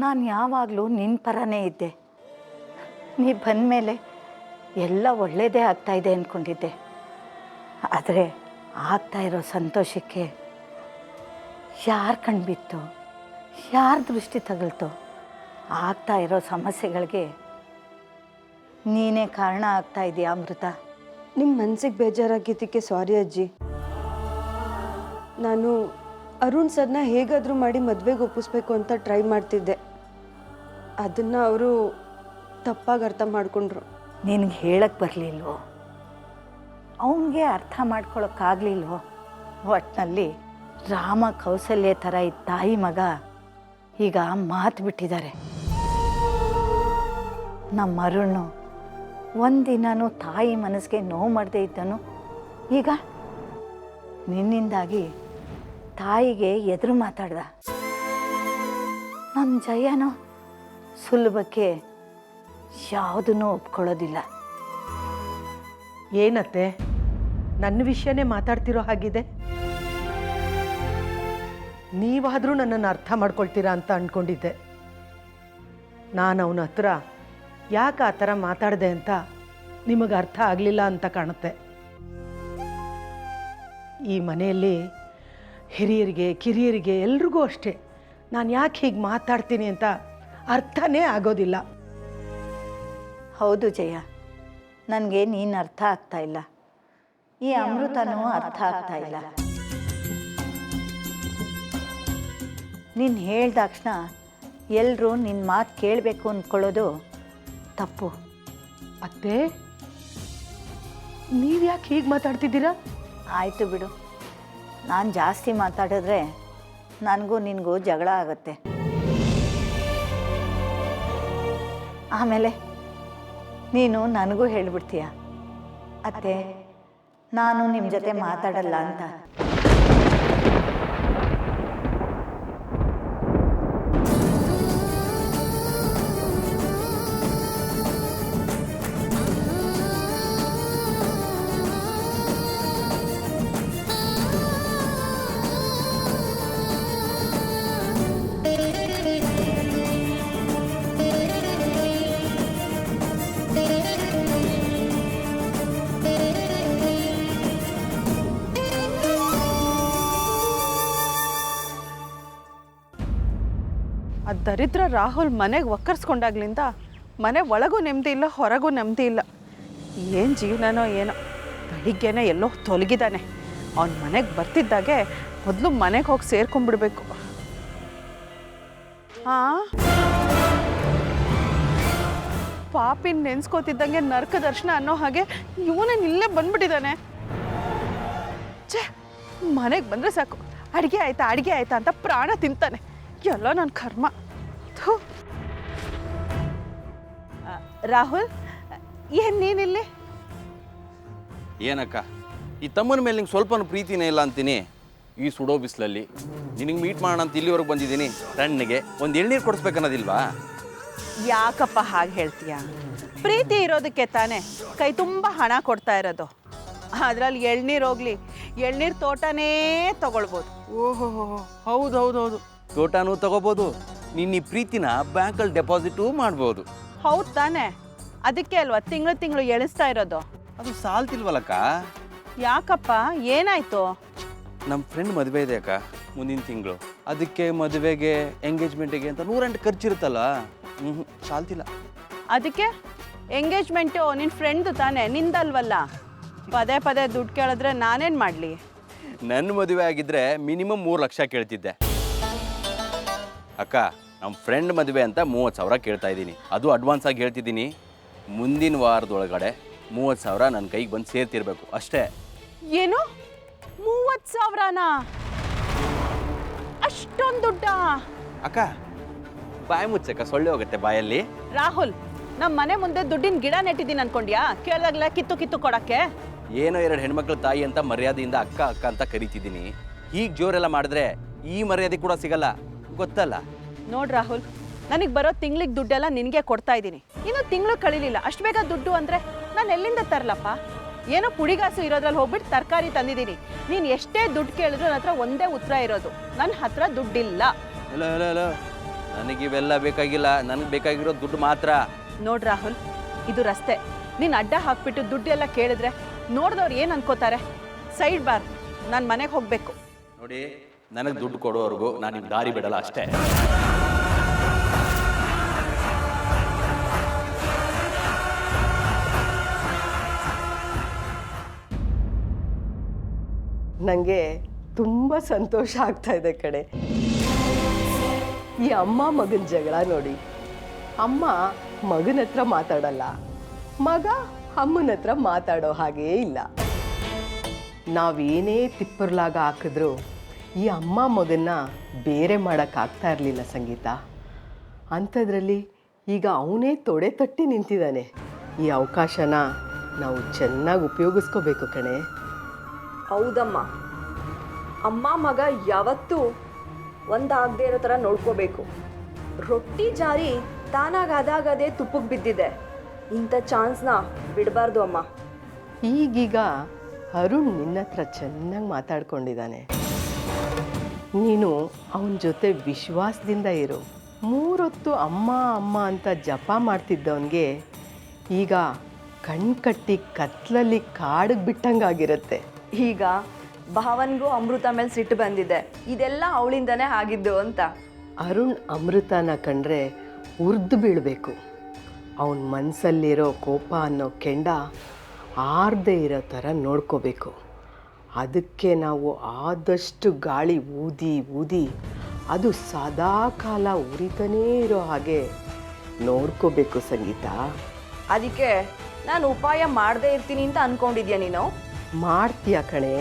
ನಾನು ಯಾವಾಗಲೂ ನಿನ್ನ ಪರನೇ ಇದ್ದೆ. ನೀ ಬಂದಮೇಲೆ ಎಲ್ಲ ಒಳ್ಳೆಯದೇ ಇದೆ ಅಂದ್ಕೊಂಡಿದ್ದೆ ಆದರೆ ಆಗ್ತಾ ಇರೋ ಸಂತೋಷಕ್ಕೆ ಯಾರು ಕಣ್ಬಿತ್ತು ಯಾರ ದೃಷ್ಟಿ ತಗಳ್ತು? ಆಗ್ತಾ ಇರೋ ಸಮಸ್ಯೆಗಳಿಗೆ ನೀನೇ ಕಾರಣ ಆಗ್ತಾ ಇದೆಯಾ, ಅಮೃತ? ನಿಮ್ಮ ಮನಸ್ಸಿಗೆ ಬೇಜಾರಾಗಿದ್ದಕ್ಕೆ ಸಾರಿ, ಅಜ್ಜಿ. ನಾನು ಅರುಣ್ ಸರ್ನ ಹೇಗಾದರೂ ಮಾಡಿ ಮದುವೆಗೆ ಒಪ್ಪಿಸ್ಬೇಕು ಅಂತ ಟ್ರೈ ಮಾಡ್ತಿದ್ದೆ. ಅದನ್ನು ಅವರು ತಪ್ಪಾಗಿ ಅರ್ಥ ಮಾಡಿಕೊಂಡ್ರು. ನಿನಗೆ ಹೇಳಕ್ಕೆ ಬರಲಿಲ್ವೋ? ಅವನಿಗೆ ಅರ್ಥ ಮಾಡ್ಕೊಳಕ್ಕಾಗಲಿಲ್ವೋ? ಒಟ್ಟಿನಲ್ಲಿ ರಾಮ ಕೌಸಲ್ಯ ಥರ ಈ ತಾಯಿ ಮಗ ಈಗ ಮಾತು ಬಿಟ್ಟಿದ್ದಾರೆ ನಮ್ಮ ಅರುಣು ಒಂದಿನೂ ತಾಯಿ ಮನಸ್ಸಿಗೆ ನೋವು ಮಾಡದೇ ಇದ್ದನು. ಈಗ ನಿನ್ನಿಂದಾಗಿ ತಾಯಿಗೆ ಎದುರು ಮಾತಾಡ್ದ. ನಮ್ಮ ಜಯನೋ ಸುಲಭಕ್ಕೆ ಯಾವುದನ್ನು ಒಪ್ಕೊಳ್ಳೋದಿಲ್ಲ. ಏನತ್ತೆ? ನನ್ನ ವಿಷಯನೇ ಮಾತಾಡ್ತಿರೋ ಹಾಗಿದೆ? ನೀವಾದರೂ ನನ್ನನ್ನು ಅರ್ಥ ಮಾಡ್ಕೊಳ್ತೀರಾ ಅಂತ ಅಂದ್ಕೊಂಡಿದ್ದೆ ನಾನು ಅವನ ಹತ್ರ, ಯಾಕೆ ಆ ಥರ ಮಾತಾಡಿದೆ ಅಂತ ನಿಮಗೆ ಅರ್ಥ ಆಗಲಿಲ್ಲ ಅಂತ ಕಾಣುತ್ತೆ. ಈ ಮನೆಯಲ್ಲಿ ಹಿರಿಯರಿಗೆ, ಕಿರಿಯರಿಗೆ ಎಲ್ರಿಗೂ ಅಷ್ಟೇ, ನಾನು ಯಾಕೆ ಹೀಗೆ ಮಾತಾಡ್ತೀನಿ ಅಂತ ಅರ್ಥನೇ ಆಗೋದಿಲ್ಲ. ಹೌದು ಜಯ ನನಗೆ ನೀನು ಅರ್ಥ ಆಗ್ತಾ ಇಲ್ಲ. ಈ ಅಮೃತನೂ ಅರ್ಥ ಆಗ್ತಾ ಇಲ್ಲ. ನೀನು ಹೇಳ್ದಾಕ್ಷಣ ಎಲ್ಲರೂ ನಿನ್ನ ಮಾತು ಕೇಳಬೇಕು ಅಂದ್ಕೊಳ್ಳೋದು ತಪ್ಪು. ಅತ್ತೆ ನೀವು ಯಾಕೆ ಹೀಗೆ ಮಾತಾಡ್ತಿದ್ದೀರಾ? ಆಯಿತು ಬಿಡು. ನಾನು ಜಾಸ್ತಿ ಮಾತಾಡಿದ್ರೆ ನನಗೂ ನಿನಗೂ ಜಗಳ ಆಗುತ್ತೆ. ಆಮೇಲೆ ನೀನು ನನಗೂ ಹೇಳಿಬಿಡ್ತೀಯ ಅತ್ತೆ ನಾನು ನಿಮ್ಮ ಜೊತೆ ಮಾತಾಡಲ್ಲ ಅಂತ. ದರಿದ್ರ ರಾಹುಲ್ ಮನೆಗೆ ಒಕ್ಕರ್ಸ್ಕೊಂಡಾಗ್ಲಿಂದ ಮನೆ ಒಳಗೂ ನೆಮ್ಮದಿ ಇಲ್ಲ, ಹೊರಗೂ ನೆಮ್ಮದಿ ಇಲ್ಲ. ಏನು ಜೀವನನೋ ಏನೋ. ಬೆಳಿಗ್ಗೆನೇ ಎಲ್ಲೋ ತೊಲಗಿದ್ದಾನೆ ಅವನ ಮನೆಗೆ ಬರ್ತಿದ್ದಾಗೆ ಮೊದಲು ಮನೆಗೆ ಹೋಗಿ ಸೇರ್ಕೊಂಡ್ಬಿಡ್ಬೇಕು ಹಾಂ ಪಾಪಿನ ನೆನ್ಸ್ಕೋತಿದ್ದಂಗೆ ನರ್ಕ ದರ್ಶನ ಅನ್ನೋ ಹಾಗೆ ಇವನೇನು ಇಲ್ಲೇ ಬಂದ್ಬಿಟ್ಟಿದ್ದಾನೆ ಛೇ, ಮನೆಗೆ ಬಂದರೆ ಸಾಕು. ಅಡುಗೆ ಆಯ್ತಾ ಅಡುಗೆ ಆಯ್ತಾ ಅಂತ ಪ್ರಾಣ ತಿಂತಾನೆ. ಎಲ್ಲ ನನ್ನ ಕರ್ಮ. ಥು. ಆ, ರಾಹುಲ್ ಏನೇನಿಲ್ಲಿ ನೀನಿಲ್ಲಿ? ಏನಕ್ಕ ಈ ತಮ್ಮನ ಮೇಲೆ ನಿಂಗೆ ಸ್ವಲ್ಪನೂ ಪ್ರೀತಿನೇ ಇಲ್ಲ ಅಂತೀನಿ. ಈ ಸುಡೋ ಬಿಸಿಲಲ್ಲಿ. ನಿನಗೆ ಮೀಟ್ ಮಾಡೋಣ ಅಂತ ಇಲ್ಲಿವರೆಗೆ ಬಂದಿದ್ದೀನಿ. ತಣ್ಣಗೆ ಒಂದು ಎಳ್ನೀರು ಕೊಡಿಸ್ಬೇಕನ್ನೋದಿಲ್ವಾ? ಯಾಕಪ್ಪ ಹಾಗೆ ಹೇಳ್ತೀಯ? ಪ್ರೀತಿ ಇರೋದಕ್ಕೆ ತಾನೇ ಕೈ ತುಂಬ ಹಣ ಕೊಡ್ತಾ ಇರೋದು. ಅದರಲ್ಲಿ ಎಳ್ನೀರು ಹೋಗ್ಲಿ ಎಳ್ನೀರು ತೋಟನೇ ತಗೊಳ್ಬೋದು. ಓಹೋ ಹೌದು ಹೌದು ಹೌದು ತೋಟನೂ ತಗೋಬೋದು ನಿನ್ನ ಈ ಪ್ರೀತಿನ ಬ್ಯಾಂಕಲ್ಲಿ ಡೆಪಾಸಿಟು ಮಾಡ್ಬೋದು. ಹೌದು ತಾನೆ. ಅದಕ್ಕೆ ಅಲ್ವಾ ತಿಂಗಳು ತಿಂಗಳು ಎಳಿಸ್ತಾ ಇರೋದು? ಅದು ಸಾಲ್ತಿಲ್ವಲ್ಲಕ್ಕ? ಯಾಕಪ್ಪ? ಏನಾಯ್ತು? ನಮ್ಮ ಫ್ರೆಂಡ್ ಮದುವೆ ಇದೆ ಅಕ್ಕ ಮುಂದಿನ ತಿಂಗಳು. ಅದಕ್ಕೆ ಮದುವೆಗೆ ಎಂಗೇಜ್ಮೆಂಟಿಗೆ ಅಂತ ನೂರೆಂಟು ಖರ್ಚಿರುತ್ತಲ್ಲ ಹ್ಞೂ ಸಾಲ್ತಿಲ್ಲ. ಅದಕ್ಕೆ? ಎಂಗೇಜ್ಮೆಂಟು ನಿನ್ನ ಫ್ರೆಂಡ್ದು ತಾನೆ ನಿಂದಲ್ವಲ್ಲ? ಪದೇ ಪದೇ ದುಡ್ಡು ಕೇಳಿದ್ರೆ ನಾನೇನು ಮಾಡಲಿ? ನನ್ನ ಮದುವೆ ಆಗಿದ್ರೆ ಮಿನಿಮಮ್ ಮೂರು ಲಕ್ಷ ಕೇಳ್ತಿದ್ದೆ. ಅಕ್ಕ ನಮ್ಮ ಫ್ರೆಂಡ್ ಮದುವೆ ಅಂತ ಮೂವತ್ತು ಸಾವಿರ ಕೇಳ್ತಾ ಇದ್ದೀನಿ. ಅದು ಅಡ್ವಾನ್ಸ್ ಆಗಿ ಹೇಳ್ತಿದ್ದೀನಿ. ಮುಂದಿನ ವಾರದೊಳಗಡೆ ಮೂವತ್ತು ಸಾವಿರ ನನ್ನ ಕೈಗೆ ಬಂದು ಸೇರ್ತಿರ್ಬೇಕು. ಅಷ್ಟೇ. ಏನು? ಮೂವತ್ತು ಸಾವಿರನಾ? ಅಷ್ಟೊಂದು ದುಡ್ಡ? ಅಕ್ಕ ಬಾಯಿ ಮುಚ್ಚಕ್ಕ ಸೊಳ್ಳೆ ಹೋಗುತ್ತೆ ಬಾಯಲ್ಲಿ. ರಾಹುಲ್ ನಮ್ಮ ಮನೆ ಮುಂದೆ ದುಡ್ಡಿನ ಗಿಡ ನೆಟ್ಟಿದ್ದೀನಿ ಅನ್ಕೊಂಡ್ಯಾ? ಕೇಳಿದಾಗಲ ಕಿತ್ತು ಕಿತ್ತು ಕೊಡಕ್ಕೆ. ಏನೋ ಎರಡು ಹೆಣ್ಮಕ್ಳ ತಾಯಿ ಅಂತ ಮರ್ಯಾದೆಯಿಂದ ಅಕ್ಕ ಅಕ್ಕ ಅಂತ ಕರಿತಿದ್ದೀನಿ. ಹೀಗೆ ಜೋರೆಲ್ಲ ಮಾಡಿದ್ರೆ ಈ ಮರ್ಯಾದೆ ಕೂಡ ಸಿಗಲ್ಲ. ಗೊತ್ತಲ್ಲ? ನೋಡ್ ರಾಹುಲ್ ನನಗೆ ಬರೋ ತಿಂಗ್ಳಿಗೆ ದುಡ್ಡೆಲ್ಲ ನಿನಗೆ ಕೊಡ್ತಾ ಇದ್ದೀನಿ. ಇನ್ನು ತಿಂಗಳು ಕಳಿಲಿಲ್ಲ. ಅಷ್ಟು ಬೇಗ ದುಡ್ಡು ಅಂದರೆ ನಾನು ಎಲ್ಲಿಂದ ತರಲಪ್ಪ? ಏನೋ ಪುಡಿಗಾಸು ಇರೋದ್ರಲ್ಲಿ ಹೋಗ್ಬಿಟ್ಟು ತರಕಾರಿ ತಂದಿದ್ದೀನಿ. ನೀನು ಎಷ್ಟೇ ದುಡ್ಡು ಕೇಳಿದ್ರು ನನ್ನ ಹತ್ರ ಒಂದೇ ಉತ್ತರ ಇರೋದು. ನನ್ನ ಹತ್ರ ದುಡ್ಡಿಲ್ಲ. ಹಲೋ ನನಗಿವೆಲ್ಲ ಬೇಕಾಗಿಲ್ಲ. ನನಗೆ ಬೇಕಾಗಿರೋ ದುಡ್ಡು ಮಾತ್ರ. ನೋಡ್ ರಾಹುಲ್ ಇದು ರಸ್ತೆ. ನೀನು ಅಡ್ಡ ಹಾಕ್ಬಿಟ್ಟು ದುಡ್ಡೆಲ್ಲ ಕೇಳಿದ್ರೆ ನೋಡಿದವ್ರು ಏನು ಅನ್ಕೋತಾರೆ? Side bar. ನಾನು ಮನೆಗೆ ಹೋಗಬೇಕು. ನೋಡಿ ನನಗೆ ದುಡ್ಡು ಕೊಡೋವರೆಗೂ ನಾನು ನಿಮ್ಗೆ ದಾರಿ ಬಿಡಲ್ಲ, ಅಷ್ಟೇ. ನನಗೆ ತುಂಬ ಸಂತೋಷ ಆಗ್ತಾ ಇದೆ ಕಡೆ ಈ ಅಮ್ಮ ಮಗನ ಜಗಳ ನೋಡಿ. ಅಮ್ಮ ಮಗನ ಹತ್ರ ಮಾತಾಡಲ್ಲ, ಮಗ ಅಮ್ಮನ ಹತ್ರ ಮಾತಾಡೋ ಹಾಗೇ ಇಲ್ಲ. ನಾವೇನೇ ತಿಪ್ಪರ್ಲಾಗ ಹಾಕಿದ್ರು ಈ ಅಮ್ಮ ಮಗನ್ನ ಬೇರೆ ಮಾಡೋಕ್ಕಾಗ್ತಾ ಇರಲಿಲ್ಲ ಸಂಗೀತ. ಅಂಥದ್ರಲ್ಲಿ ಈಗ ಅವನೇ ತೊಡೆ ತಟ್ಟಿ ನಿಂತಿದ್ದಾನೆ. ಈ ಅವಕಾಶನ ನಾವು ಚೆನ್ನಾಗಿ ಉಪಯೋಗಿಸ್ಕೋಬೇಕು ಕಣೆ. ಹೌದಮ್ಮ. ಅಮ್ಮ ಮಗ ಯಾವತ್ತೂ ಒಂದಾಗದೇ ಇರೋ ಥರ ನೋಡ್ಕೋಬೇಕು. ರೊಟ್ಟಿ ಜಾರಿ ತಾನಾಗಾದಾಗದೇ ತುಪ್ಪಕ್ಕೆ ಬಿದ್ದಿದೆ. ಇಂಥ ಚಾನ್ಸ್ನ ಬಿಡಬಾರ್ದು ಅಮ್ಮ. ಈಗೀಗ ಅರುಣ್ ನಿನ್ನ ಹತ್ರ ಚೆನ್ನಾಗಿ ಮಾತಾಡ್ಕೊಂಡಿದ್ದಾನೆ. ನೀನು ಅವನ ಜೊತೆ ವಿಶ್ವಾಸದಿಂದ ಇರು. ಮೂರೊತ್ತು ಅಮ್ಮ ಅಮ್ಮ ಅಂತ ಜಪ ಮಾಡ್ತಿದ್ದವನಿಗೆ ಈಗ ಕಣ್ಕಟ್ಟಿ ಕತ್ಲಲ್ಲಿ ಕಾಡಿಗೆ ಬಿಟ್ಟಂಗಾಗಿರುತ್ತೆ. ಈಗ ಭಾವನ್ಗೂ ಅಮೃತ ಮೇಲೆ ಸಿಟ್ಟು ಬಂದಿದೆ. ಇದೆಲ್ಲ ಅವಳಿಂದನೇ ಆಗಿದ್ದು ಅಂತ. ಅರುಣ್ ಅಮೃತನ ಕಂಡ್ರೆ ಉರ್ದು ಬೀಳಬೇಕು. ಅವನ ಮನಸ್ಸಲ್ಲಿರೋ ಕೋಪ ಅನ್ನೋ ಕೆಂಡ ಆರ್ದೇ ಇರೋ ಥರ ನೋಡ್ಕೋಬೇಕು. ಅದಕ್ಕೆ ನಾವು ಆದಷ್ಟು ಗಾಳಿ ಊದಿ ಊದಿ ಅದು ಸದಾ ಕಾಲ ಉರಿತಾನೇ ಇರೋ ಹಾಗೆ ನೋಡ್ಕೋಬೇಕು ಸಂಗೀತ. ಅದಕ್ಕೆ ನಾನು ಉಪಾಯ ಮಾಡದೇ ಇರ್ತೀನಿ ಅಂತ ಅನ್ಕೊಂಡಿದ್ಯಾ ನೀನು? ಮಾಡ್ತೀಯ ಕಣೆ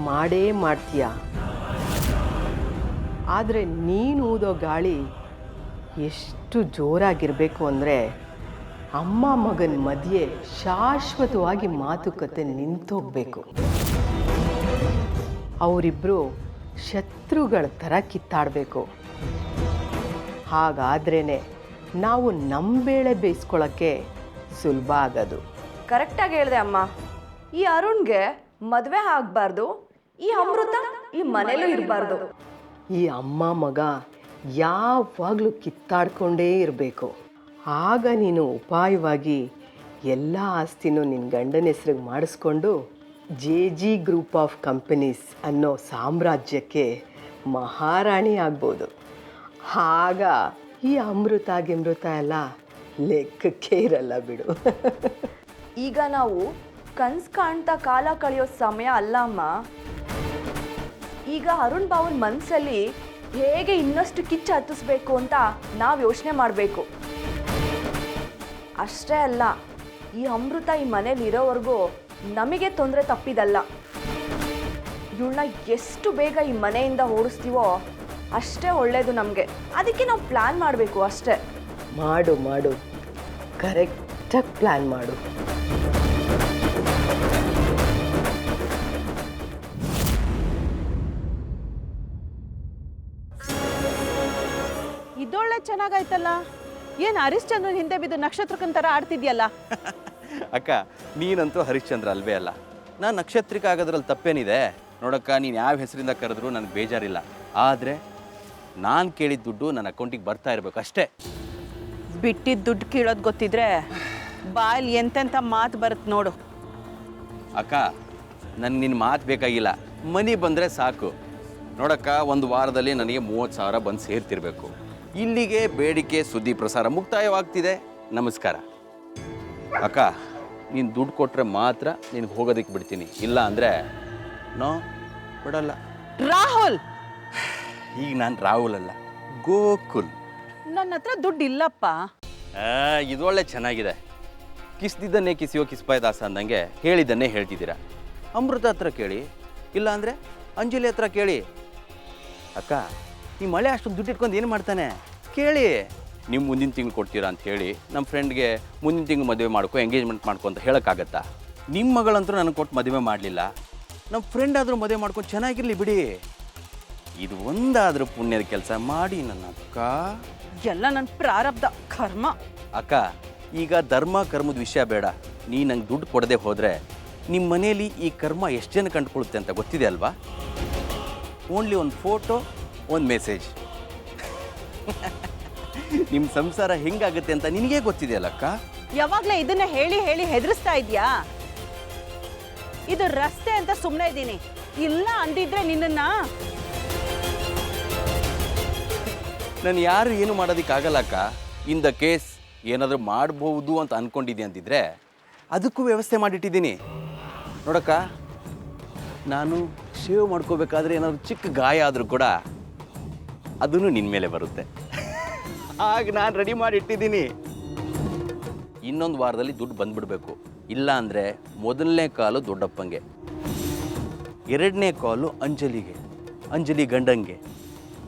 ಮಾಡೇ ಮಾಡ್ತೀಯ. ಆದರೆ ನೀನು ಊದೋ ಗಾಳಿ ಎಷ್ಟು ಜೋರಾಗಿರಬೇಕು ಅಂದರೆ ಅಮ್ಮ ಮಗನ ಮಧ್ಯೆ ಶಾಶ್ವತವಾಗಿ ಮಾತುಕತೆ ನಿಂತೋಗ್ಬೇಕು. ಅವರಿಬ್ಬರು ಶತ್ರುಗಳ ಥರ ಕಿತ್ತಾಡಬೇಕು. ಹಾಗಾದ್ರೇ ನಾವು ನಮ್ಮ ಬೇಳೆ ಬೇಯಿಸ್ಕೊಳ್ಳೋಕ್ಕೆ ಸುಲಭ ಆಗೋದು. ಕರೆಕ್ಟಾಗಿ ಹೇಳಿದೆ ಅಮ್ಮ. ಈ ಅರುಣ್ಗೆ ಮದುವೆ ಆಗಬಾರ್ದು ಈ ಅಮೃತ ಈ ಮನೇಲೂ ಇರಬಾರ್ದು. ಈ ಅಮ್ಮ ಮಗ ಯಾವಾಗಲೂ ಕಿತ್ತಾಡ್ಕೊಂಡೇ ಇರಬೇಕು. ಆಗ ನೀನು ಉಪಾಯವಾಗಿ ಎಲ್ಲ ಆಸ್ತಿನೂ ನಿನ್ನ ಗಂಡನ ಹೆಸ್ರಿಗೆ ಮಾಡಿಸ್ಕೊಂಡು J G group of companies ಅನ್ನೋ ಸಾಮ್ರಾಜ್ಯಕ್ಕೆ ಮಹಾರಾಣಿ ಆಗ್ಬೋದು. ಆಗ ಈ ಅಮೃತ ಗಿಮೃತ ಎಲ್ಲ ಲೆಕ್ಕಕ್ಕೆ ಇರಲ್ಲ ಬಿಡು. ಈಗ ನಾವು ಕನ್ಸ್ ಕಾಣ್ತಾ ಕಾಲ ಕಳೆಯೋ ಸಮಯ ಅಲ್ಲ ಅಮ್ಮ ಈಗ ಅರುಣ್ ಬಾವನ್ ಮನಸ್ಸಲ್ಲಿ ಹೇಗೆ ಇನ್ನಷ್ಟು ಕಿಚ್ಚ ಹತ್ತಿಸ್ಬೇಕು ಅಂತ ನಾವು ಯೋಚನೆ ಮಾಡಬೇಕು. ಅಷ್ಟೇ ಅಲ್ಲ, ಈ ಅಮೃತ ಈ ಮನೇಲಿ ಇರೋವರೆಗೂ ನಮಗೆ ತೊಂದರೆ ತಪ್ಪಿದಲ್ಲ. ಇವಳನ್ನ ಎಷ್ಟು ಬೇಗ ಈ ಮನೆಯಿಂದ ಓಡಿಸ್ತೀವೋ ಅಷ್ಟೇ ಒಳ್ಳೆಯದು ನಮಗೆ. ಅದಕ್ಕೆ ನಾವು ಪ್ಲ್ಯಾನ್ ಮಾಡಬೇಕು ಅಷ್ಟೇ. ಮಾಡು ಮಾಡು. ಕರೆಕ್ಟಾಗಿ ಪ್ಲ್ಯಾನ್ ಮಾಡು. ಇದೊಳ್ಳೆ ಚೆನ್ನಾಗಾಯ್ತಲ್ಲ ಏನು ಹರಿಶ್ಚಂದ್ರನ್ ಹಿಂದೆ ಬಿದ್ದು ನಕ್ಷತ್ರಕ್ಕಂತರ ಆಡ್ತಿದ್ಯಲ್ಲ? ಅಕ್ಕ ನೀನಂತೂ ಹರಿಶ್ಚಂದ್ರ ಅಲ್ವೇ ಅಲ್ಲ? ನಾನು ನಕ್ಷತ್ರಿಕ ಆಗೋದ್ರಲ್ಲಿ ತಪ್ಪೇನಿದೆ? ನೋಡಕ್ಕ ನೀನು ಯಾವ ಹೆಸರಿಂದ ಕರೆದ್ರೂ ನನಗೆ ಬೇಜಾರಿಲ್ಲ. ಆದರೆ ನಾನು ಕೇಳಿದ ದುಡ್ಡು ನನ್ನ ಅಕೌಂಟಿಗೆ ಬರ್ತಾ ಇರಬೇಕು ಅಷ್ಟೇ. ಬಿಟ್ಟಿದ್ದ ದುಡ್ಡು ಕೇಳೋದು ಗೊತ್ತಿದ್ರೆ ಬಾಯಲ್ಲಿ ಎಂತೆಂಥ ಮಾತು ಬರುತ್ತೆ ನೋಡು. ಅಕ್ಕ ನನ್ನ ನಿನ್ನ ಮಾತು ಬೇಕಾಗಿಲ್ಲ. ಮನಿ ಬಂದರೆ ಸಾಕು. ನೋಡಕ್ಕ ಒಂದು ವಾರದಲ್ಲಿ ನನಗೆ ಮೂವತ್ತು ಸಾವಿರ ಬಂದು ಸೇರ್ತಿರಬೇಕು. ಇಲ್ಲಿಗೆ ಬೇಡಿಕೆ ಸುದ್ದಿ ಪ್ರಸಾರ ಮುಕ್ತಾಯವಾಗ್ತಿದೆ. ನಮಸ್ಕಾರ. ಅಕ್ಕ ನೀನು ದುಡ್ಡು ಕೊಟ್ಟರೆ ಮಾತ್ರ ನಿನಗೆ ಹೋಗೋದಕ್ಕೆ ಬಿಡ್ತೀನಿ. ಇಲ್ಲ ಅಂದರೆ ನೋ ಬಿಡಲ್ಲ. ರಾಹುಲ್! ಈಗ ನಾನು ರಾಹುಲ್ ಅಲ್ಲ ಗೋಕುಲ್. ನನ್ನ ಹತ್ರ ದುಡ್ಡು ಇಲ್ಲಪ್ಪ. ಇದೊಳ್ಳೆ ಚೆನ್ನಾಗಿದೆ. ಕಿಸ್ದಿದ್ದನ್ನೇ ಕಿಸಿಯೋ ಕಿಸ್ಪಾಯ ದಾಸ ಅಂದಂಗೆ ಹೇಳಿದ್ದನ್ನೇ ಹೇಳ್ತಿದ್ದೀರಾ. ಅಮೃತ ಹತ್ರ ಕೇಳಿ ಇಲ್ಲ ಅಂದರೆ ಅಂಜಲಿ ಹತ್ರ ಕೇಳಿ. ಅಕ್ಕ ಈ ಮಳೆ ಅಷ್ಟೊಂದು ದುಡ್ಡು ಇಟ್ಕೊಂಡು ಏನು ಮಾಡ್ತಾನೆ? ಕೇಳಿ. ನೀವು ಮುಂದಿನ ತಿಂಗಳು ಕೊಡ್ತೀರಾ ಅಂತ ಹೇಳಿ ನಮ್ಮ ಫ್ರೆಂಡ್ಗೆ ಮುಂದಿನ ತಿಂಗಳು ಮದುವೆ ಮಾಡ್ಕೊ ಎಂಗೇಜ್ಮೆಂಟ್ ಮಾಡ್ಕೊ ಅಂತ ಹೇಳೋಕ್ಕಾಗತ್ತಾ? ನಿಮ್ಮ ಮಗಳಂತೂ ನನಗೆ ಕೊಟ್ಟು ಮದುವೆ ಮಾಡಲಿಲ್ಲ. ನಮ್ಮ ಫ್ರೆಂಡ್ ಆದರೂ ಮದುವೆ ಮಾಡ್ಕೊಂಡು ಚೆನ್ನಾಗಿರಲಿ ಬಿಡಿ. ಇದು ಒಂದಾದರೂ ಪುಣ್ಯದ ಕೆಲಸ ಮಾಡಿ ನನ್ನ ಅಕ್ಕ. ಎಲ್ಲ ನನ್ನ ಪ್ರಾರಬ್ಧ ಕರ್ಮ. ಅಕ್ಕ ಈಗ ಧರ್ಮ ಕರ್ಮದ ವಿಷಯ ಬೇಡ. ನೀ ನಂಗೆ ದುಡ್ಡು ಕೊಡದೆ ಹೋದರೆ ನಿಮ್ಮ ಮನೆಯಲ್ಲಿ ಈ ಕರ್ಮ ಎಷ್ಟು ಜನ ಕಂಡುಕೊಳ್ಳುತ್ತೆ ಅಂತ ಗೊತ್ತಿದೆ ಅಲ್ವಾ? ಓನ್ಲಿ ಒಂದು ಫೋಟೋ ಒಂದು ಮೆಸೇಜ್ ನಿಮ್ಮ ಸಂಸಾರ ಹೆಂಗಾಗುತ್ತೆ ಅಂತ ನಿನಗೆ ಗೊತ್ತಿದೆಯಲ್ಲಕ್ಕ ಯಾವಾಗಲೇ ಇದನ್ನ ಹೇಳಿ ಹೇಳಿ ಹೆದರಿಸ್ತಾ ಇದ್ಯಾ? ಇದು ರಸ್ತೆ ಅಂತ ಸುಮ್ಮನೆ ಇದ್ದೀನಿ. ಇಲ್ಲ ಅಂದಿದ್ರೆ ನಿನ್ನನ್ನ ನಾನು ಯಾರು ಏನು ಮಾಡೋದಿಕ್ಕಾಗಲ್ಲಕ್ಕ ಇನ್ ದ ಕೇಸ್ ಏನಾದರೂ ಮಾಡಬಹುದು ಅಂತ ಅಂದ್ಕೊಂಡಿದ್ದೆ ಅಂತಿದ್ರೆ ಅದಕ್ಕೂ ವ್ಯವಸ್ಥೆ ಮಾಡಿಟ್ಟಿದ್ದೀನಿ. ನೋಡಕ್ಕ ನಾನು ಶೇವ್ ಮಾಡ್ಕೋಬೇಕಾದ್ರೆ ಏನಾದರೂ ಚಿಕ್ಕ ಗಾಯ ಆದರೂ ಕೂಡ ಅದನ್ನು ನಿನ್ನ ಮೇಲೆ ಬರುತ್ತೆ. ಆಗ ನಾನು ರೆಡಿ ಮಾಡಿ ಇಟ್ಟಿದ್ದೀನಿ. ಇನ್ನೊಂದು ವಾರದಲ್ಲಿ ದುಡ್ಡು ಬಂದ್ಬಿಡ್ಬೇಕು. ಇಲ್ಲ ಅಂದರೆ ಮೊದಲನೇ ಕಾಲು ದೊಡ್ಡಪ್ಪಂಗೆ. ಎರಡನೇ ಕಾಲು ಅಂಜಲಿಗೆ. ಅಂಜಲಿ ಗಂಡಂಗೆ.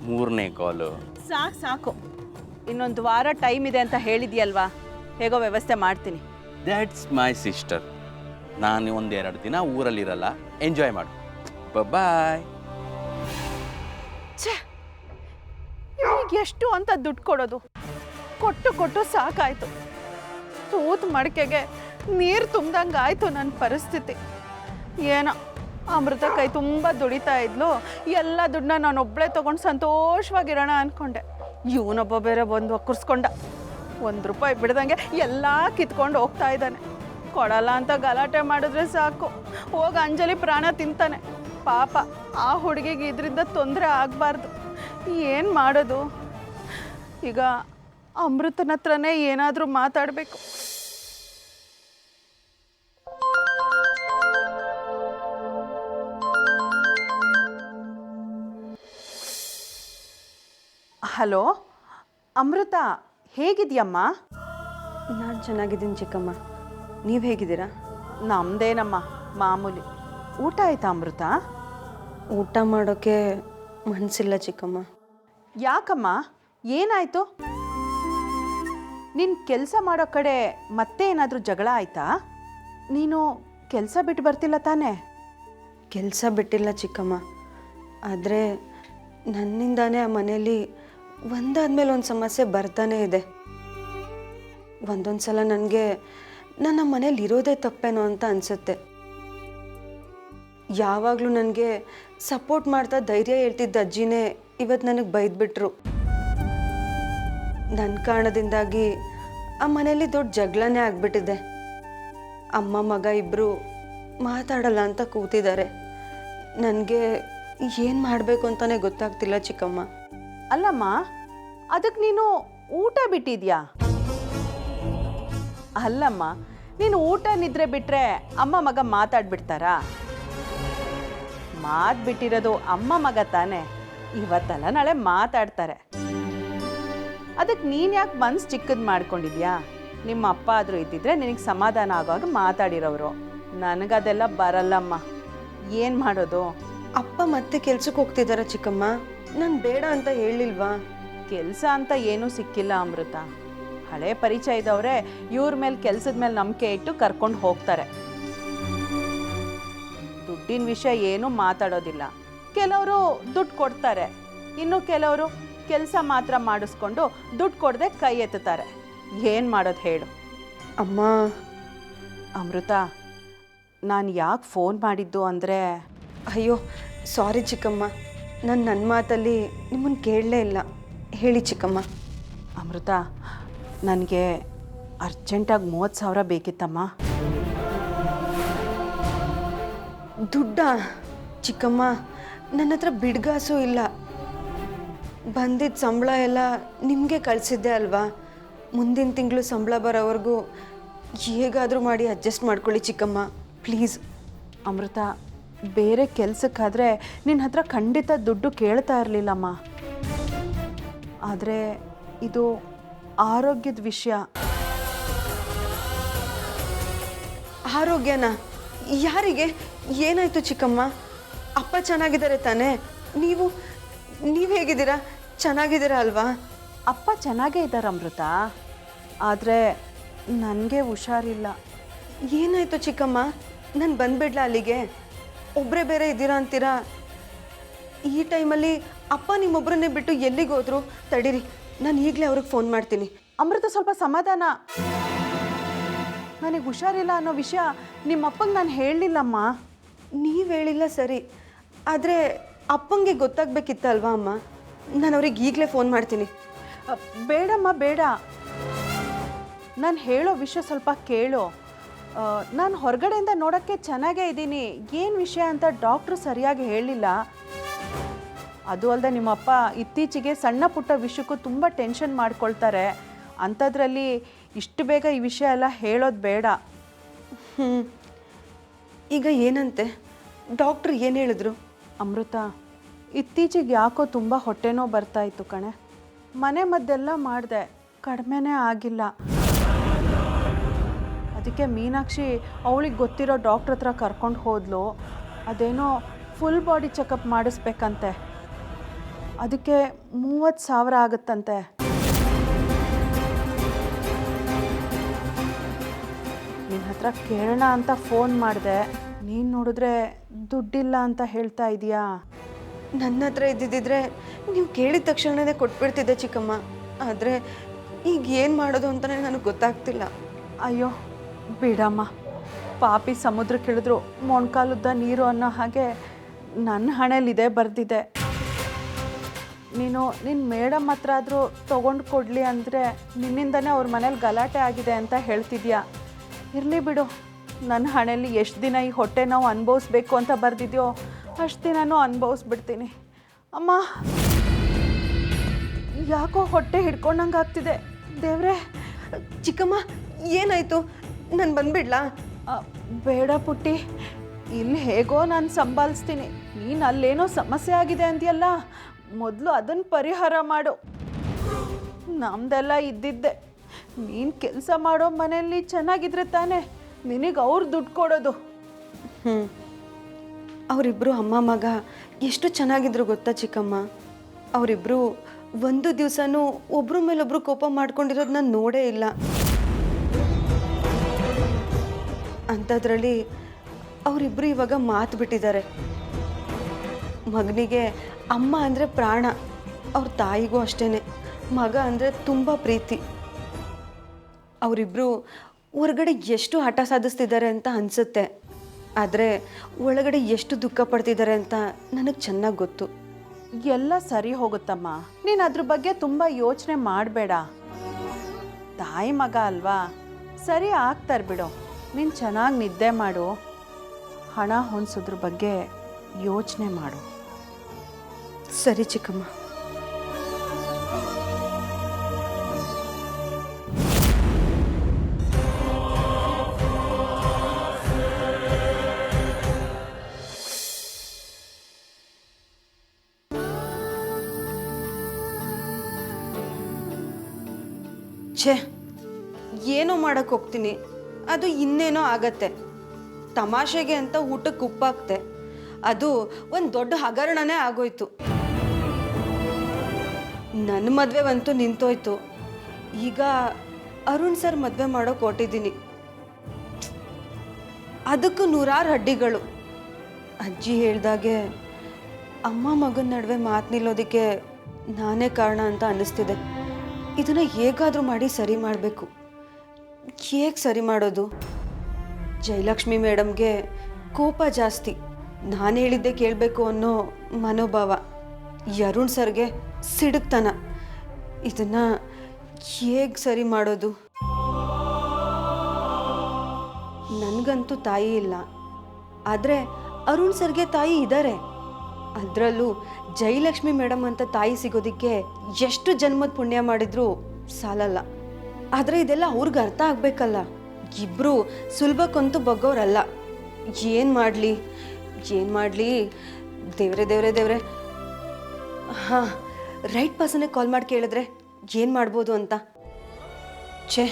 ಮೂರನೇ ಕಾಲು. ಸಾಕು ಸಾಕು. ಇನ್ನೊಂದು ವಾರ ಟೈಮ್ ಇದೆ ಅಂತ ಹೇಳಿದ್ಯಲ್ವಾ? ಹೇಗೋ ವ್ಯವಸ್ಥೆ ಮಾಡ್ತೀನಿ. ದ್ಯಾಟ್ಸ್ ಮೈ ಸಿಸ್ಟರ್ ನಾನು ಒಂದೆರಡು ದಿನ ಊರಲ್ಲಿರಲ್ಲ ಎಂಜಾಯ್ ಮಾಡು. ಬಾಯ್ ಎಷ್ಟು ಅಂತ ದುಡ್ಡು ಕೊಡೋದು? ಕೊಟ್ಟು ಕೊಟ್ಟು ಸಾಕಾಯ್ತು. ತೂತ್ ಮಡಿಕೆಗೆ ನೀರು ತುಂಬ್ದಂಗೆ ಆಯ್ತು ನನ್ನ ಪರಿಸ್ಥಿತಿ. ಏನೋ ಅಮೃತ ಕೈ ತುಂಬ ದುಡಿತಾ ಇದ್ಲು. ಎಲ್ಲ ದುಡ್ಡನ್ನ ನಾನು ಒಬ್ಬಳೇ ತೊಗೊಂಡು ಸಂತೋಷವಾಗಿರೋಣ ಅಂದ್ಕೊಂಡೆ ಇವನೊಬ್ಬ ಬೇರೆ ಬಂದು ಒಕ್ಕರ್ಸ್ಕೊಂಡ. ಒಂದು ರೂಪಾಯಿ ಬಿಡ್ದಂಗೆ ಎಲ್ಲ ಕಿತ್ಕೊಂಡು ಹೋಗ್ತಾ ಇದ್ದಾನೆ. ಕೊಡಲ್ಲ ಅಂತ ಗಲಾಟೆ ಮಾಡಿದ್ರೆ ಸಾಕು. ಹೋಗಿ ಅಂಜಲಿ ಪ್ರಾಣ ತಿಂತಾನೆ. ಪಾಪ ಆ ಹುಡುಗಿಗೆ ಇದರಿಂದ ತೊಂದರೆ ಆಗಬಾರ್ದು. ಏನು ಮಾಡೋದು? ಈಗ ಅಮೃತನ ಹತ್ರನೇ ಏನಾದರೂ ಮಾತಾಡಬೇಕು. ಹಲೋ ಅಮೃತ ಹೇಗಿದ್ಯಮ್ಮ? ನಾನು ಚೆನ್ನಾಗಿದ್ದೀನಿ ಚಿಕ್ಕಮ್ಮ. ನೀವು ಹೇಗಿದ್ದೀರಾ? ನಮ್ದೇನಮ್ಮ ಮಾಮೂಲಿ. ಊಟ ಆಯ್ತಾ ಅಮೃತ? ಊಟ ಮಾಡೋಕ್ಕೆ ಮನಸ್ಸಿಲ್ಲ ಚಿಕ್ಕಮ್ಮ. ಯಾಕಮ್ಮ? ಏನಾಯ್ತು? ನಿನ್ನ ಕೆಲಸ ಮಾಡೋ ಕಡೆ ಮತ್ತೆ ಏನಾದರೂ ಜಗಳ ಆಯ್ತಾ? ನೀನು ಕೆಲಸ ಬಿಟ್ಟು ಬರ್ತಿಲ್ಲ ತಾನೇ? ಕೆಲಸ ಬಿಟ್ಟಿಲ್ಲ ಚಿಕ್ಕಮ್ಮ. ಆದರೆ ನನ್ನಿಂದಾನೇ ಆ ಮನೆಯಲ್ಲಿ ಒಂದಾದ್ಮೇಲೆ ಒಂದು ಸಮಸ್ಯೆ ಬರ್ತಾನೆ ಇದೆ. ಒಂದೊಂದು ಸಲ ನನಗೆ ನನ್ನ ಮನೇಲಿ ಇರೋದೇ ತಪ್ಪೇನೋ ಅಂತ ಅನಿಸುತ್ತೆ. ಯಾವಾಗಲೂ ನನಗೆ ಸಪೋರ್ಟ್ ಮಾಡ್ತಾ ಧೈರ್ಯ ಹೇಳ್ತಿದ್ದ ಅಜ್ಜಿನೇ ಇವತ್ತು ನನಗೆ ಬೈದ್ಬಿಟ್ರು. ನನ್ನ ಕಾರಣದಿಂದಾಗಿ ಆ ಮನೇಲಿ ದೊಡ್ಡ ಜಗಳನೇ ಆಗ್ಬಿಟ್ಟಿದೆ. ಅಮ್ಮ, ಮಗ ಇಬ್ಬರು ಮಾತಾಡಲ್ಲ ಅಂತ ಕೂತಿದ್ದಾರೆ. ನನಗೆ ಏನು ಮಾಡಬೇಕು ಅಂತಲೇ ಗೊತ್ತಾಗ್ತಿಲ್ಲ ಚಿಕ್ಕಮ್ಮ. ಅಲ್ಲಮ್ಮ ಅದಕ್ಕೆ ನೀನು ಊಟ ಬಿಟ್ಟಿದ್ಯಾ? ಅಲ್ಲಮ್ಮ, ನೀನು ಊಟ ನಿದ್ರೆ ಬಿಟ್ಟರೆ ಅಮ್ಮ, ಮಗ ಮಾತಾಡ್ಬಿಡ್ತಾರಾ? ಮಾತು ಬಿಟ್ಟಿರೋದು ಅಮ್ಮ ಮಗ ತಾನೇ. ಇವತ್ತಲ್ಲ ನಾಳೆ ಮಾತಾಡ್ತಾರೆ. ಅದಕ್ಕೆ ನೀನು ಯಾಕೆ ಮನ್ಸು ಚಿಕ್ಕದು ಮಾಡ್ಕೊಂಡಿದ್ಯಾ? ನಿಮ್ಮ ಅಪ್ಪ ಆದರೂ ಇದ್ದಿದ್ರೆ ನಿನಗೆ ಸಮಾಧಾನ ಆಗುವಾಗ ಮಾತಾಡಿರೋರು ನನಗದೆಲ್ಲ ಬರಲ್ಲಮ್ಮ. ಏನು ಮಾಡೋದು? ಅಪ್ಪ ಮತ್ತೆ ಕೆಲ್ಸಕ್ಕೆ ಹೋಗ್ತಿದ್ದಾರ ಚಿಕ್ಕಮ್ಮ. ನಾನು ಬೇಡ ಅಂತ ಹೇಳಿಲ್ವಾ ಕೆಲಸ ಅಂತ ಏನೂ ಸಿಕ್ಕಿಲ್ಲ ಅಮೃತ. ಹಳೆ ಪರಿಚಯ ಇದ್ದವ್ರೆ ಇವ್ರ ಮೇಲೆ ಕೆಲಸದ ಮೇಲೆ ನಂಬಿಕೆ ಇಟ್ಟು ಕರ್ಕೊಂಡು ಹೋಗ್ತಾರೆ. ದುಡ್ಡಿನ ವಿಷಯ ಏನೂ ಮಾತಾಡೋದಿಲ್ಲ. ಕೆಲವರು ದುಡ್ಡು ಕೊಡ್ತಾರೆ. ಇನ್ನು ಕೆಲವರು ಕೆಲಸ ಮಾತ್ರ ಮಾಡಿಸ್ಕೊಂಡು ದುಡ್ಡು ಕೊಡದೆ ಕೈ ಎತ್ತುತ್ತಾರೆ. ಏನು ಮಾಡೋದು ಹೇಳು. ಅಮ್ಮ. ಅಮೃತ ನಾನು ಯಾಕೆ ಫೋನ್ ಮಾಡಿದ್ದು ಅಂದರೆ? ಅಯ್ಯೋ ಸಾರಿ ಚಿಕ್ಕಮ್ಮ. ನಾನು ನನ್ನ ಮಾತಲ್ಲಿ ನಿಮ್ಮನ್ನು ಕೇಳಲೇ ಇಲ್ಲ. ಹೇಳಿ ಚಿಕ್ಕಮ್ಮ. ಅಮೃತ ನನಗೆ ಅರ್ಜೆಂಟಾಗಿ ಮೂವತ್ತು ಸಾವಿರ ಬೇಕಿತ್ತಮ್ಮ. ದುಡ್ಡ, ಚಿಕ್ಕಮ್ಮ, ನನ್ನ ಹತ್ರ ಬಿಡ್ಗಾಸು ಇಲ್ಲ. ಬಂದಿದ್ದ ಸಂಬಳ ಎಲ್ಲ ನಿಮಗೆ ಕಳಿಸಿದ್ದೆ ಅಲ್ವಾ? ಮುಂದಿನ ತಿಂಗಳು ಸಂಬಳ ಬರೋವರೆಗೂ ಹೇಗಾದರೂ ಮಾಡಿ ಅಡ್ಜಸ್ಟ್ ಮಾಡ್ಕೊಳ್ಳಿ ಚಿಕ್ಕಮ್ಮ ಪ್ಲೀಸ್ ಅಮೃತ, ಬೇರೆ ಕೆಲಸಕ್ಕಾದರೆ ನಿನ್ನ ಹತ್ರ ಖಂಡಿತ ದುಡ್ಡು ಕೇಳ್ತಾ ಇರಲಿಲ್ಲಮ್ಮ. ಆದರೆ ಇದು ಆರೋಗ್ಯದ ವಿಷಯ. ಆರೋಗ್ಯನ? ಯಾರಿಗೆ? ಏನಾಯ್ತು ಚಿಕ್ಕಮ್ಮ? ಅಪ್ಪ ಚೆನ್ನಾಗಿದ್ದಾರೆ ತಾನೇ? ನೀವು ನೀವು ಹೇಗಿದ್ದೀರಾ? ಚೆನ್ನಾಗಿದ್ದೀರಾ ಅಲ್ವಾ? ಅಪ್ಪ ಚೆನ್ನಾಗೇ ಇದ್ದಾರೆ ಅಮೃತ. ಆದರೆ ನನಗೆ ಹುಷಾರಿಲ್ಲ. ಏನಾಯ್ತು ಚಿಕ್ಕಮ್ಮ? ನಾನು ಬಂದ್ಬಿಡ್ಲ ಅಲ್ಲಿಗೆ? ಒಬ್ಬರೇ ಬೇರೆ ಇದ್ದೀರಾ ಅಂತೀರಾ? ಈ ಟೈಮಲ್ಲಿ ಅಪ್ಪ ನಿಮ್ಮೊಬ್ಬರನ್ನೇ ಬಿಟ್ಟು ಎಲ್ಲಿಗೆ ಹೋದ್ರು? ತಡೀರಿ ನಾನು ಈಗಲೇ ಅವ್ರಿಗೆ ಫೋನ್ ಮಾಡ್ತೀನಿ. ಅಮೃತ ಸ್ವಲ್ಪ ಸಮಾಧಾನ. ನನಗೆ ಹುಷಾರಿಲ್ಲ ಅನ್ನೋ ವಿಷಯ ನಿಮ್ಮಪ್ಪಂಗೆ ನಾನು ಹೇಳಲಿಲ್ಲಮ್ಮ. ನೀವು ಹೇಳಿಲ್ಲ ಸರಿ. ಆದರೆ ಅಪ್ಪಂಗೆ ಗೊತ್ತಾಗಬೇಕಿತ್ತಲ್ವಾ ಅಮ್ಮ? ನಾನು ಅವ್ರಿಗೆ ಈಗಲೇ ಫೋನ್ ಮಾಡ್ತೀನಿ. ಅ, ಬೇಡಮ್ಮ ಬೇಡ. ನಾನು ಹೇಳೋ ವಿಷಯ ಸ್ವಲ್ಪ ಕೇಳು. ನಾನು ಹೊರಗಡೆಯಿಂದ ನೋಡೋಕ್ಕೆ ಚೆನ್ನಾಗೇ ಇದ್ದೀನಿ. ಏನು ವಿಷಯ ಅಂತ ಡಾಕ್ಟ್ರು ಸರಿಯಾಗಿ ಹೇಳಲಿಲ್ಲ ಅದು ಅಲ್ಲದೆ ನಿಮ್ಮಪ್ಪ ಇತ್ತೀಚೆಗೆ ಸಣ್ಣ ಪುಟ್ಟ ವಿಷಯಕ್ಕೂ ತುಂಬ ಟೆನ್ಷನ್ ಮಾಡ್ಕೊಳ್ತಾರೆ. ಅಂಥದ್ರಲ್ಲಿ ಇಷ್ಟು ಬೇಗ ಈ ವಿಷಯ ಎಲ್ಲ ಹೇಳೋದು ಬೇಡ. ಈಗ ಏನಂತೆ? ಡಾಕ್ಟ್ರು ಏನು ಹೇಳಿದ್ರು? ಅಮೃತ, ಇತ್ತೀಚೆಗೆ ಯಾಕೋ ತುಂಬ ಹೊಟ್ಟೆನೋ ಬರ್ತಾ ಇತ್ತು ಕಣೆ. ಮನೆ ಮದ್ದೆಲ್ಲ ಮಾಡಿದೆ, ಕಡಿಮೆನೇ ಆಗಿಲ್ಲ. ಅದಕ್ಕೆ ಮೀನಾಕ್ಷಿ ಅವಳಿಗೆ ಗೊತ್ತಿರೋ ಡಾಕ್ಟ್ರ್ ಹತ್ರ ಕರ್ಕೊಂಡು ಹೋದ್ಲು. ಅದೇನೋ ಫುಲ್ ಬಾಡಿ ಚೆಕಪ್ ಮಾಡಿಸ್ಬೇಕಂತೆ. ಅದಕ್ಕೆ ಮೂವತ್ತು ಸಾವಿರ ಆಗುತ್ತಂತೆ. ನಿನ್ನ ಹತ್ರ ಕೇಳೋಣ ಅಂತ ಫೋನ್ ಮಾಡಿದೆ. ನೀನು ನೋಡಿದ್ರೆ ದುಡ್ಡಿಲ್ಲ ಅಂತ ಹೇಳ್ತಾ ಇದೀಯಾ? ನನ್ನ ಹತ್ರ ಇದ್ದಿದ್ದಿದ್ರೆ ನೀವು ಕೇಳಿದ ತಕ್ಷಣನೇ ಕೊಟ್ಬಿಡ್ತಿದ್ದೆ ಚಿಕ್ಕಮ್ಮ. ಆದರೆ ಈಗ ಏನು ಮಾಡೋದು ಅಂತಲೇ ನನಗೆ ಗೊತ್ತಾಗ್ತಿಲ್ಲ. ಅಯ್ಯೋ ಬಿಡಮ್ಮ. ಪಾಪಿ ಸಮುದ್ರ ಇಳಿದ್ರು ಮೊಣ್ಕಾಲುದ್ದ ನೀರು ಅನ್ನೋ ಹಾಗೆ ನನ್ನ ಹಣೆಯಲ್ಲಿದೆ ಬರೆದಿದೆ. ನೀನು ನಿನ್ನ ಮೇಡಮ್ ಹತ್ರ ಆದರೂ ತೊಗೊಂಡು ಕೊಡಲಿ ಅಂದರೆ ನಿನ್ನಿಂದನೇ ಅವ್ರ ಮನೇಲಿ ಗಲಾಟೆ ಆಗಿದೆ ಅಂತ ಹೇಳ್ತಿದ್ಯಾ? ಇರಲಿ ಬಿಡು. ನನ್ನ ಹಣೆಯಲ್ಲಿ ಎಷ್ಟು ದಿನ ಈ ಹೊಟ್ಟೆ ನಾವು ಅನುಭವಿಸ್ಬೇಕು ಅಂತ ಬರೆದಿದ್ಯೋ, ಅಷ್ಟು ದಿನನೂ ಅನುಭವಿಸ್ಬಿಡ್ತೀನಿ. ಅಮ್ಮ, ಯಾಕೋ ಹೊಟ್ಟೆ ಹಿಡ್ಕೊಂಡಂಗೆ ಆಗ್ತಿದೆ. ದೇವ್ರೇ, ಚಿಕ್ಕಮ್ಮ, ಏನಾಯಿತು? ನಾನು ಬಂದುಬಿಡ್ಲಾ? ಬೇಡ ಪುಟ್ಟಿ. ಇಲ್ಲಿ ಹೇಗೋ ನಾನು ಸಂಭಾಲಿಸ್ತೀನಿ. ನೀನು ಅಲ್ಲೇನೋ ಸಮಸ್ಯೆ ಆಗಿದೆ ಅಂತೀಯಲ್ಲ ಮೊದಲು ಅದನ್ನು ಪರಿಹಾರ ಮಾಡು. ನಮ್ದೆಲ್ಲ ಇದ್ದಿದ್ದೆ. ನೀನು ಕೆಲಸ ಮಾಡೋ ಮನೆಯಲ್ಲಿ ಚೆನ್ನಾಗಿದ್ರೆ ತಾನೇ ನಿನಗೆ ಅವ್ರು ದುಡ್ಡು ಕೊಡೋದು. ಹ್ಞೂ ಅವರಿಬ್ಬರು ಅಮ್ಮ ಮಗ ಎಷ್ಟು ಚೆನ್ನಾಗಿದ್ರು ಗೊತ್ತಾ ಚಿಕ್ಕಮ್ಮ? ಅವರಿಬ್ಬರು ಒಂದು ದಿವಸನೂ ಒಬ್ಬರ ಮೇಲೊಬ್ರು ಕೋಪ ಮಾಡ್ಕೊಂಡಿರೋದು ನಾನು ನೋಡೇ ಇಲ್ಲ. ಅಂಥದ್ರಲ್ಲಿ ಅವರಿಬ್ಬರು ಇವಾಗ ಮಾತು ಬಿಟ್ಟಿದ್ದಾರೆ. ಮಗನಿಗೆ ಅಮ್ಮ ಅಂದರೆ ಪ್ರಾಣ, ಅವ್ರ ತಾಯಿಗೂ ಅಷ್ಟೇ ಮಗ ಅಂದರೆ ತುಂಬ ಪ್ರೀತಿ. ಅವರಿಬ್ಬರು ಹೊರಗಡೆ ಎಷ್ಟು ಹಠ ಸಾಧಿಸ್ತಿದ್ದಾರೆ ಅಂತ ಅನಿಸುತ್ತೆ. ಆದರೆ ಒಳಗಡೆ ಎಷ್ಟು ದುಃಖ ಪಡ್ತಿದ್ದಾರೆ ಅಂತ ನನಗೆ ಚೆನ್ನಾಗಿ ಗೊತ್ತು. ಎಲ್ಲ ಸರಿ ಹೋಗುತ್ತಮ್ಮ. ನೀನು ಅದ್ರ ಬಗ್ಗೆ ತುಂಬ ಯೋಚನೆ ಮಾಡಬೇಡ. ತಾಯಿ ಮಗ ಅಲ್ವಾ? ಸರಿ ಆಗ್ತಾರೆ ಬಿಡು. ನೀನು ಚೆನ್ನಾಗಿ ನಿದ್ದೆ ಮಾಡು. ಹಣ ಹೊಂದಿಸೋದ್ರ ಬಗ್ಗೆ ಯೋಚನೆ ಮಾಡು. ಸರಿ ಚಿಕ್ಕಮ್ಮ. ಛೇ, ಏನೋ ಮಾಡಕ್ಕೆ ಹೋಗ್ತೀನಿ. ಅದು ಇನ್ನೇನೋ ಆಗತ್ತೆ. ತಮಾಷೆಗೆ ಅಂತ ಊಟಕ್ಕೆ ಉಪ್ಪಾಕ್ತೆ. ಅದು ಒಂದು ದೊಡ್ಡ ಹಗರಣನೇ ಆಗೋಯ್ತು. ನನ್ನ ಮದುವೆ ಬಂತು, ನಿಂತೋಯ್ತು. ಈಗ ಅರುಣ್ ಸರ್ ಮದುವೆ ಮಾಡೋಕೆ ಕೊಟ್ಟಿದ್ದೀನಿ ಅದಕ್ಕೂ ನೂರಾರು ಅಡ್ಡಿಗಳು ಅಜ್ಜಿ ಹೇಳ್ದಾಗೆ, ಅಮ್ಮ ಮಗನ ನಡುವೆ ಮಾತು ನಿಲ್ಲೋದಕ್ಕೆ ನಾನೇ ಕಾರಣ ಅಂತ ಅನ್ನಿಸ್ತಿದೆ. ಇದನ್ನು ಹೇಗಾದರೂ ಮಾಡಿ ಸರಿ ಮಾಡಬೇಕು. ಹೇಗೆ ಸರಿ ಮಾಡೋದು? ಜಯಲಕ್ಷ್ಮಿ ಮೇಡಮ್ಗೆ ಕೋಪ ಜಾಸ್ತಿ. ನಾನು ಹೇಳಿದ್ದೆ ಕೇಳಬೇಕು ಅನ್ನೋ ಮನೋಭಾವ. ಯರುಣ್ ಸರ್ಗೆ ಸಿಡುಕ್ತಾನ. ಇದನ್ನ ಹೇಗೆ ಸರಿ ಮಾಡೋದು? ನನಗಂತೂ ತಾಯಿ ಇಲ್ಲ. ಆದರೆ ಅರುಣ್ ಸರ್ಗೆ ತಾಯಿ ಇದ್ದಾರೆ ಅದರಲ್ಲೂ ಜಯಲಕ್ಷ್ಮಿ ಮೇಡಮ್ ಅಂತ ತಾಯಿ ಸಿಗೋದಕ್ಕೆ ಎಷ್ಟು ಜನ್ಮದ ಪುಣ್ಯ ಮಾಡಿದ್ರು ಸಾಲಲ್ಲ. ಆದರೆ ಇದೆಲ್ಲ ಅವ್ರಿಗೆ ಅರ್ಥ ಆಗಬೇಕಲ್ಲ. ಇಬ್ರು ಸುಲಭಕ್ಕಂತೂ ಬಗ್ಗೋರಲ್ಲ. ಏನು ಮಾಡಲಿ? ಏನು ಮಾಡಲಿ? ದೇವ್ರೆ ದೇವ್ರೆ ದೇವ್ರೆ. ಹಾಂ, ರೈಟ್ ಪರ್ಸನ್ಗೆ ಕಾಲ್ ಮಾಡಿ ಕೇಳಿದ್ರೆ ಏನು ಮಾಡ್ಬೋದು ಅಂತ. ಛೇ,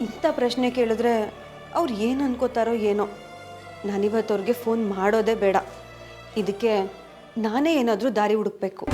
ಇಂಥ ಪ್ರಶ್ನೆ ಕೇಳಿದ್ರೆ ಅವ್ರು ಏನು ಅನ್ಕೋತಾರೋ ಏನೋ. ನಾನಿವತ್ತು ಅವ್ರಿಗೆ ಫೋನ್ ಮಾಡೋದೇ ಬೇಡ. ಇದಕ್ಕೆ ನಾನೇ ಏನಾದರೂ ದಾರಿ ಹುಡುಕ್ಬೇಕು.